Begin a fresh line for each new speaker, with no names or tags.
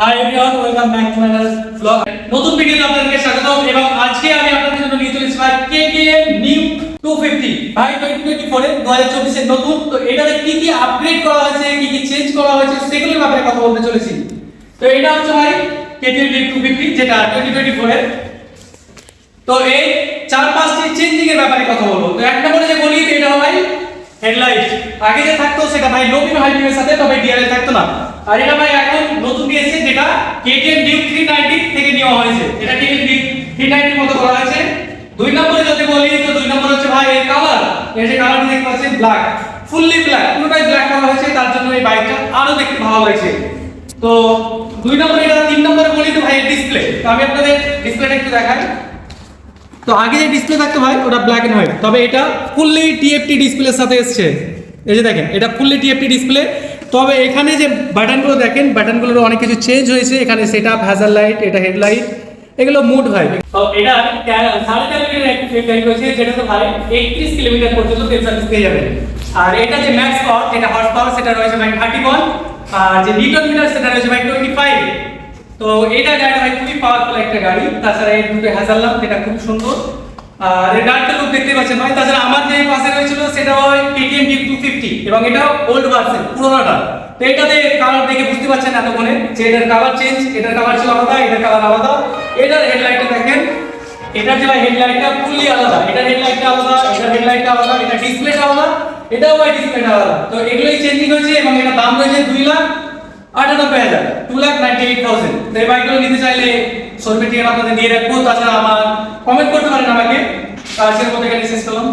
Hi everyone welcome back to my vlog নতুন ভিডিওতে আপনাদেরকে স্বাগত এবং আজকে আমি আপনাদের জন্য নিয়ে চলেছি ভাই কেটিএম নিউ 250 ভাই 2024 এর 2024 এর নতুন, তো এটাতে কি কি আপগ্রেড করা হয়েছে, কি কি চেঞ্জ করা হয়েছে, সেগুলোর ব্যাপারে কথা বলতে চলেছি। তো এটা হচ্ছে ভাই কেটিএম নিউ 250 যেটা 2024 এর। তো এই চার পাঁচটি চেঞ্জিং এর ব্যাপারে কথা বলব। তো এক নম্বরে যে বলি এটা ভাই হেডলাইট আগে যে থাকতো সেটা ভাই লো বিম হাই বিমের সাথে, তবে ডিআরএল থাকতো না। আর এটা ভাই এখন নতুন দিয়েছে যেটা কেটিএম ডিউ 390 থেকে নেওয়া হয়েছে এটা কেটিএম 390 মতো করা আছে দুই নম্বরে যদি বলি, তো দুই নম্বর হচ্ছে ভাই এর কালার এই যে কালারটা দেখতে পাচ্ছেন ব্ল্যাক ফুললি ব্ল্যাক পুরোটাই ব্ল্যাক করা হয়েছে, তার জন্য এই বাইকটা আরও দেখতে ভালো লাগছে তো দুই নম্বরে এটা, তিন নম্বরে বলি তো ভাই ডিসপ্লে তো আমি আপনাদের ডিসপ্লেটা একটু দেখাই। তো আগে যে ডিসপ্লে থাকতো ভাই, ওটা ব্ল্যাক এন্ড হোয়াইট তবে এটা ফুললি টিএফটি ডিসপ্লের সাথে এসছে। এই যে দেখেন, এটা ফুললি টিএফটি ডিসপ্লে তবে এখানে যে বাটনগুলো দেখেন বাটনগুলোর অনেক কিছু চেঞ্জ হয়েছে। এখানে সেট আপ হ্যাজার লাইট এটা হেডলাইট এগুলো মুড ভাই এটা সাড়ে চার লিটারের একটি গাড়ি রয়েছে যেটা তো ভাই একত্রিশ কিলোমিটার পর্যন্ত তেল সার্ভিস পেয়ে যাবেন আর এটা যে ম্যাক্স পাওয়ার যেটা হর্স পাওয়ার সেটা রয়েছে ভাই থার্টি ওয়ান আর যে নিউটন মিটার সেটা রয়েছে ভাই টোয়েন্টি ফাইভ তো এটা গাড়িটা ভাই খুবই পাওয়ারফুল একটা গাড়ি, তাছাড়া এই দুটো হ্যাজার লাম এটা খুব সুন্দর। আর এই গাড়িটা লুক দেখতে পাচ্ছেন ভাই, তাছাড়া আমার যে পাশে রয়েছিল, সেটা হয় কেটিএম ডি টু ফিফটি এবং এটা ওল্ড ভার্সন পুরোনোটা। এটাতে কালার দেখে বুঝতে পারছেন এতক্ষণে যে এটার কালার চেঞ্জ এটার কালার ছিল আলাদা, এটার কালার আলাদা। এটার হেডলাইটটা দেখেন। এটার যে হেডলাইটটা ফুললি আলাদা, এটার হেডলাইটটা আলাদা, এটার হেডলাইটটা আলাদা এটা ডিসপ্লেটা আলাদা, এটাও ভাই ডিসপ্লেটা আলাদা। তো এগুলোই চেঞ্জিং হয়েছে এবং এটা দাম রয়েছে দুই লাখ আটানব্বই হাজার, two lakh ninety eight thousand তো এই বাইকগুলো নিতে চাইলে শোরুমে ঠিকানা আপনাদের দিয়ে রাখব। তাছাড়া আমার কমেন্ট করতে পারেন আমাকে। আর সেরকম এখানে শেষ করলাম।